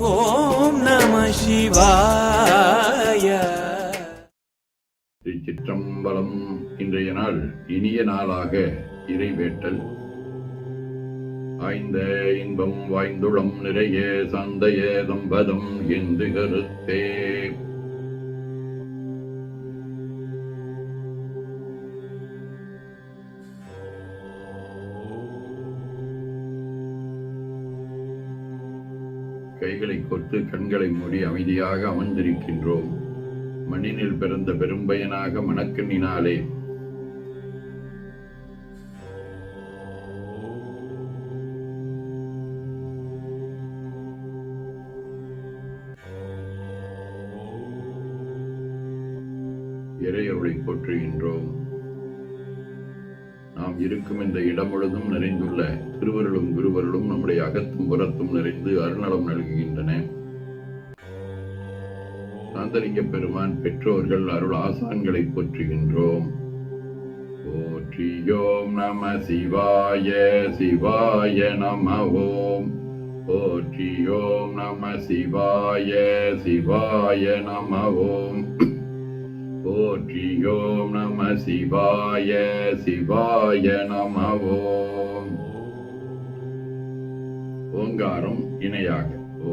ஓம் நம சிவாய. திருச்சிற்றம்பலம் இன்றைய நாள் இனிய நாளாக இறைவேட்டல். ஆய்ந்த இன்பம் வாய்ந்துளம் நிறைய சந்தைய தம்பதம் என்று கருத்தே. கைகளை கொத்து கண்களை மூடி அமைதியாக அமர்ந்திருக்கின்றோம். மண்ணினில் பிறந்த பெரும்பயனாக மணக்கண்ணினாலே. இறையருளை போற்றுகின்றோம். இருக்கும் இந்த இடம் முழுதும் நிறைந்துள்ள திருவருளும் குருவருளும் நம்முடைய அகத்தும் புறத்தும் நிறைந்து அருணலம் நல்குகின்றன. சாந்தலிங்க பெருமான் பெற்றோர்கள் அருள் ஆசான்களை போற்றுகின்றோம். போற்றியோம் நம சிவாய சிவாய நம ஓம் போற்றியோம் நம சிவாய சிவாய நம ஓம் போற்றியோம் நம சிவாய சிவாய நம ஓம் ஓங்காரம் இணையாக. ஓ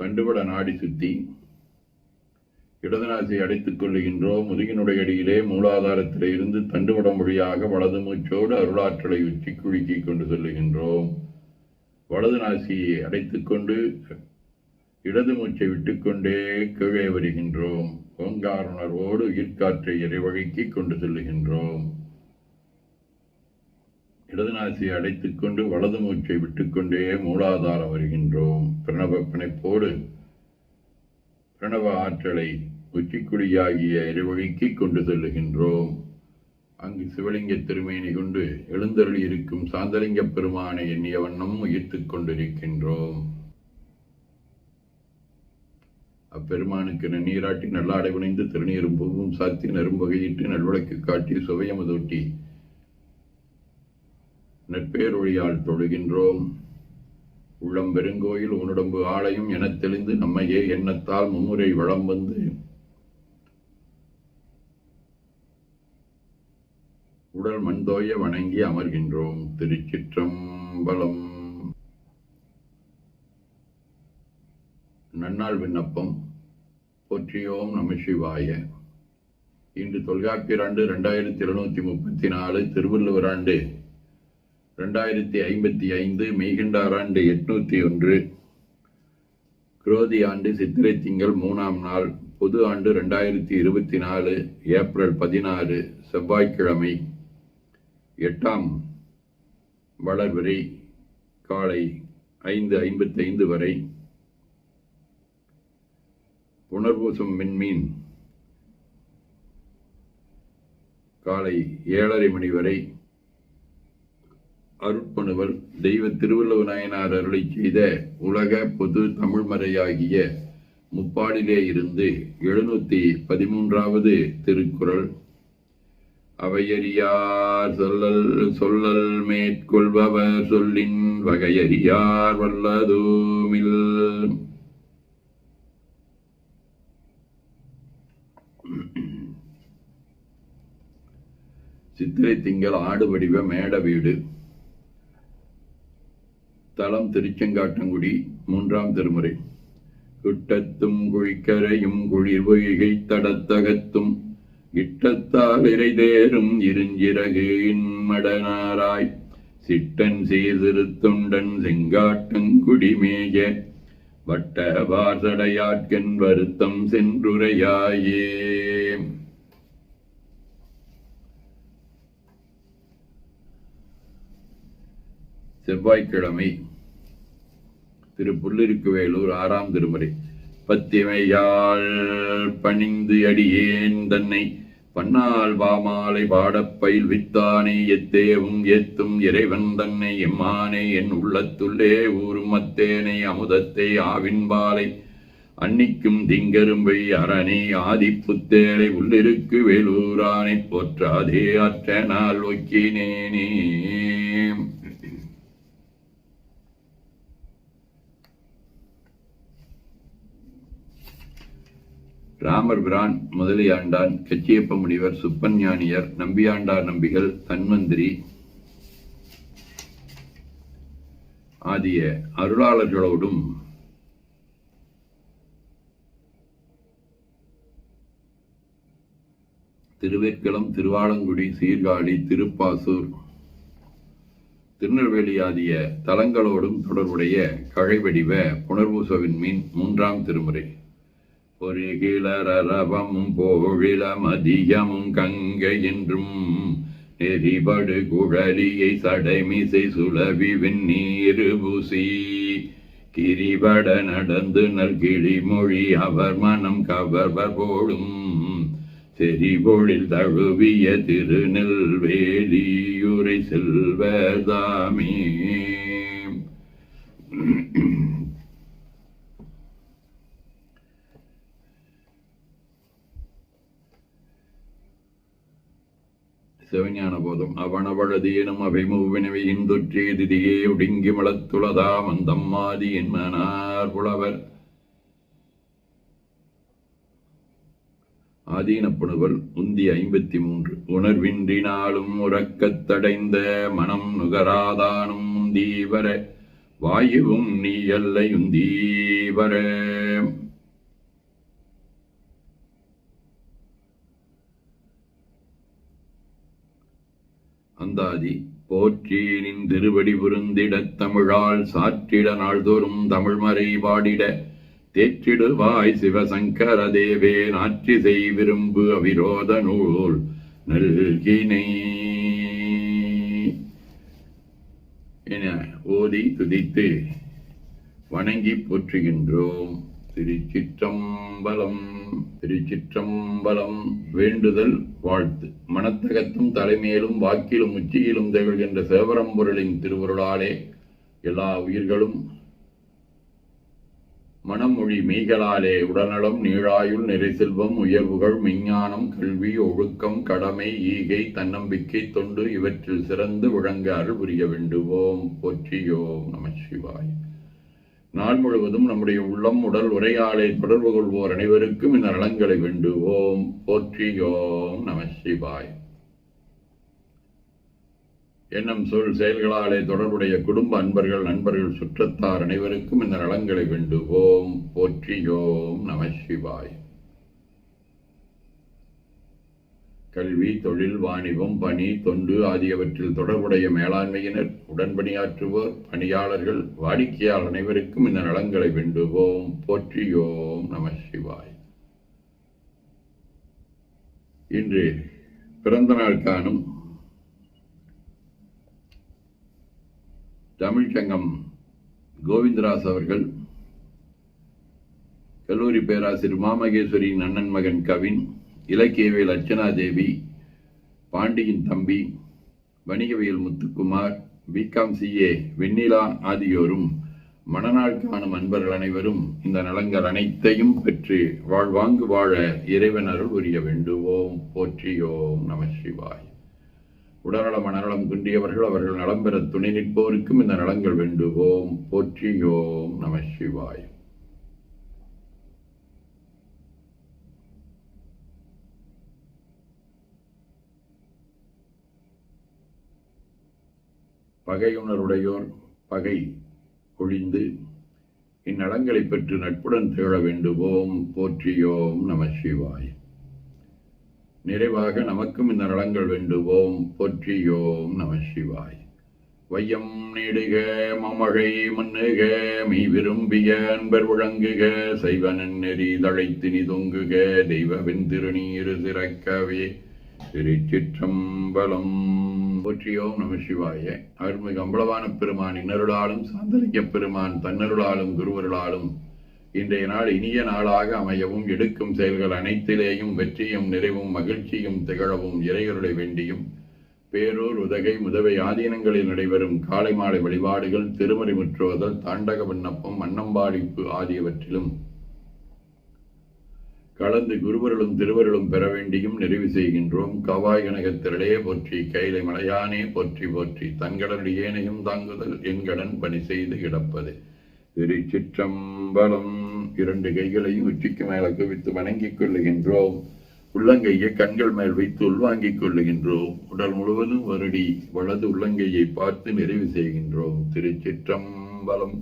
தண்டுபட நாடி சுத்தி இடதுநாசை அடைத்துக் கொள்ளுகின்றோம் முதுகினுடைய அடியிலே மூலாதாரத்திலே இருந்து தண்டுவடம் வழியாக வலது மூச்சோடு அருளாற்றலை உச்சி குலுக்கிக் கொண்டு செல்லுகின்றோம் வலது நாசியை அடைத்துக்கொண்டு இடது மூச்சை விட்டுக்கொண்டே கீழே வருகின்றோம். ஓங்கார உணர்வோடு உயிர்காற்றை இறைவழிக்கு கொண்டு செல்லுகின்றோம். இடது நாசியை அடைத்துக் கொண்டு வலது மூச்சை விட்டுக்கொண்டே மூலாதாரம் வருகின்றோம். பிரணவ பிணைப்போடு பிரணவ ஆற்றலை உச்சிக்குடியாகிய இறைவழிக்கு கொண்டு செல்லுகின்றோம். அங்கு சிவலிங்க திருமேனி கொண்டு எழுந்தருளி இருக்கும் சாந்தலிங்க பெருமானை எண்ணிய வண்ணம் உயர்த்து கொண்டிருக்கின்றோம். அப்பெருமானுக்கு நன்னீராட்டி நல்லாடை புனைந்து திருநீரும் பூவும் சாத்தி நரும்பகையிட்டு நல்விளக்கு காட்டி சுவையமுதூட்டி நட்பேரொழியால் தொழுகின்றோம். உள்ளம் பெருங்கோயில் உன்னுடம்பு ஆலயம் எனத் தெளிந்து நம்மையே எண்ணத்தால் மும்முறை வளம் வந்து உடல் மண்தோய வணங்கி அமர்கின்றோம். திருச்சிற்றம்பலம். நன்னாள் விண்ணப்பம். போற்றியோம் நம சிவாய. இன்று தொல்காப்பியர் ஆண்டு ரெண்டாயிரத்தி எழுநூத்தி முப்பத்தி நாலு திருவள்ளுவர் ஆண்டு ரெண்டாயிரத்தி ஐம்பத்தி ஐந்து மெய்கண்டார் ஆண்டு எட்நூத்தி ஒன்று. குரோதி ஆண்டு சித்திரை திங்கள் மூணாம் நாள் பொது ஆண்டு ரெண்டாயிரத்தி இருபத்தி நாலு ஏப்ரல் பதினாறு செவ்வாய்க்கிழமை. எட்டாம் வளர்வரை காலை ஐந்து ஐம்பத்தைந்து வரை. புனர்பூசம் மின்மீன் காலை ஏழரை மணி வரை. அருட்பணுவல் தெய்வ திருவள்ளுவ நாயனார் அருளை செய்த உலக பொது தமிழ்மறையாகிய முப்பாடிலே இருந்து எழுநூத்தி பதிமூன்றாவது திருக்குறள். அவையறியார் சொல்லல் சொல்லல் மேற்கொள்பவர் சொல்லின் வகையறியார் வல்லதூமில். சித்திரை திங்கள் ஆடு வடிவ மேட வீடு. தலம் திருச்செங்காட்டங்குடி மூன்றாம் திருமுறை. குட்டத்தும் குழிக்கரையும் குளிர் பொய்கை தடத்தகத்தும் இட்டத்தால் இறைதேரும் இருஞ்சிறகு இன்மடனாராய். சிட்டன் சீர்திருத்துண்டன் செங்காட்டங்குடிமேய வட்ட வார்சடையாட்கன் வருத்தம் சென்றுரையாயே. செவ்வாய்க்கிழமை திரு புல்லிருக்குவேலூர் ஆறாம் திருமுறை. பத்திமையாள் பணிந்து அடியேன் தன்னை பன்னால் வாமாலை பாடப்பயில் வித்தானே எத்தேவும் ஏத்தும் இறைவன் தன்னை எம்மானே என் உள்ளத்துள்ளே ஊரும் அத்தேனை அமுதத்தை ஆவின்பாலை அன்னிக்கும் திங்கரும்பை அரணி ஆதிப்புத்தேரை உள்ளிருக்கு வேலூரானை போற்றாதே அற்ற நாள் ஒக்கினேனே ராமர் பிரான் முதலியாண்டான் கச்சியப்ப முனிவர் சுப்பஞானியர் நம்பியாண்டார் நம்பிகள் தன்வந்திரி ஆகிய அருளாளர்களோடும் திருவேற்களம் திருவாலங்குடி சீர்காழி திருப்பாசூர் திருநெல்வேலி ஆகிய தலங்களோடும் தொடர்புடைய கழைவடிவ புனர்பூசவின் மீன் மூன்றாம் திருமுறை. ஒரு கிளரவமும் போழில மதியமும் நெறிபடு குழலியை சடைமிசை சுழவி வெந்நீரு பூசி. கிரிபட நடந்து நல்கிளி மொழி அவர் மனம் கவர்வர் போலும். செறிபொழில் தழுவிய திருநெல்வேலியுரை செல்வதாமே. சிவஞான போதும் அவனவழதேனும் அவை மூவினவை இந்துற்றே திதியே ஒடுங்கி மலத்துளதா மந்தம்மாதி என்மனார் புலவர். ஆதீனப்புணுவல் உந்தி ஐம்பத்தி மூன்று உணர்வின்றினாலும் உறக்கத்தடைந்த மனம் நுகராதானும் முந்தீவர வாயுவும் நீ அல்லையுந்தீவர அந்தாதி போற்றியினின் திருவடி புருந்திடத் தமிழால் சாற்றிட நாள்தோறும் தமிழ்மறை பாடிட தேற்றிடுவாய் சிவசங்கர தேவே செய் விரும்பு அவிரோத நூல் நல்கினை. என ஓதி துதித்து வணங்கி போற்றுகின்றோம் திருச்சிற்றம்பலம். திருச்சிற்றம்பலம் வேண்டுதல் வாழ்த்து. மனத்தகத்தும் தலைமையிலும் வாக்கிலும் உச்சியிலும் திகழ்கின்ற சேவரம்பொருளின் திருவருளாலே எல்லா உயிர்களும் மனமொழி மெய்களாலே உடல்நலம் நீழாயுள் நிறைசெல்வம் உயர்வுகள் மெஞ்ஞானம் கல்வி ஒழுக்கம் கடமை ஈகை தன்னம்பிக்கை தொண்டு இவற்றில் சிறந்து விளங்க அருள் புரிய வேண்டுவோம். போற்றியோம் நம சிவாய். நாள் முழுவதும் நம்முடைய உள்ளம் உடல் உரையாளை தொடர்பு கொள்வோர் அனைவருக்கும் இந்த நலங்களை வேண்டுவோம். போற்றியோம் நம சிவாய். எண்ணம் சொல் செயல்களாலே தொடர்புடைய குடும்ப அன்பர்கள் நண்பர்கள் சுற்றத்தார் அனைவருக்கும் இந்த நலங்களை வேண்டுவோம். போற்றியோம் நம சிவாய். கல்வி தொழில் வாணிபம் பணி தொண்டு ஆகியவற்றில் தொடர்புடைய மேலாண்மையினர் உடன்பணியாற்றுவோர் பணியாளர்கள் வாடிக்கையாளர் அனைவருக்கும் இந்த நலன்களை வேண்டுவோம். போற்றியோம் நம சிவாய். இன்று பிறந்த நாள் காணும் தமிழ்ச்சங்கம் கோவிந்தராஸ் அவர்கள் கல்லூரி பேராசிரியர் மாமகேஸ்வரியின் அண்ணன் மகன் கவின் இலக்கியவியல் அர்ச்சனாதேவி பாண்டியின் தம்பி வணிகவியல் முத்துக்குமார் பிகாம் சிஏ வெண்ணிலா ஆகியோரும் மணநாள் காணும் அன்பர்கள் அனைவரும் இந்த நலங்கள் அனைத்தையும் பெற்று வாழ்வாங்கு வாழ இறைவன் அருள் புரிய வேண்டுவோம். போற்றியோம் நம சிவாய். உடல்நலம் மனநலம் குன்றியவர்கள் அவர்கள் நலம் பெற துணை நிற்போருக்கும் இந்த நலங்கள் வேண்டுவோம். போற்றியோம் நம சிவாய். பகையுணருடையோர் பகை ஒழிந்து இந்நலங்களை பெற்று நட்புடன் திகழ வேண்டுவோம் போற்றியோம் நம சிவாய். நிறைவாக நமக்கும் இந்த நலங்கள் வேண்டுவோம் போற்றியோம் நம சிவாய். வையம் நீடுக மமழை மண்ணுக மீ விரும்பிய அன்பர் விளங்குக சைவனன் நெறி தழைத்தினி தொங்குக தெய்வ வெந்திருநீரு சிறக்கவே. திருச்சிற்றம்பலம். போற்றியோம் நம சிவாய. அருள்மிகு அம்பளவான பெருமான் இன்னருளாலும் சாந்தரிக்க பெருமான் தன்னருளாலும் குருவருளாலும் இன்றைய நாள் இனிய நாளாக அமையவும் எடுக்கும் செயல்கள் அனைத்திலேயும் வெற்றியும் நிறைவும் மகிழ்ச்சியும் திகழவும் இறையருளை வேண்டியும். பேரூர் உதகை முதவை ஆதீனங்களில் நடைபெறும் காலை மாலை வழிபாடுகள் திருமறை முற்றுவதல் தாண்டக விண்ணப்பம் அன்னம்பாடிப்பு ஆகியவற்றிலும் கலந்து குருவர்களும் திருவருளும் பெற வேண்டியும் நிறைவு செய்கின்றோம். கவாய் கனகத்திரளே போற்றி கைலை மலையானே போற்றி போற்றி தங்களுடைய ஏனையும் தாங்குதல் என்கடன் பணி செய்து கிடப்பது. திருச்சிற்றம்பலம் இரண்டு கைகளையும் உச்சிக்கு மேல குவித்து வணங்கிக் கொள்ளுகின்றோம். உள்ளங்கையை கண்கள் மேல் வைத்து உள்வாங்கிக் கொள்ளுகின்றோம். உடல் முழுவதும் வருடி வலது உள்ளங்கையை பார்த்து நிறைவு செய்கின்றோம். திருச்சிற்றம்பலம்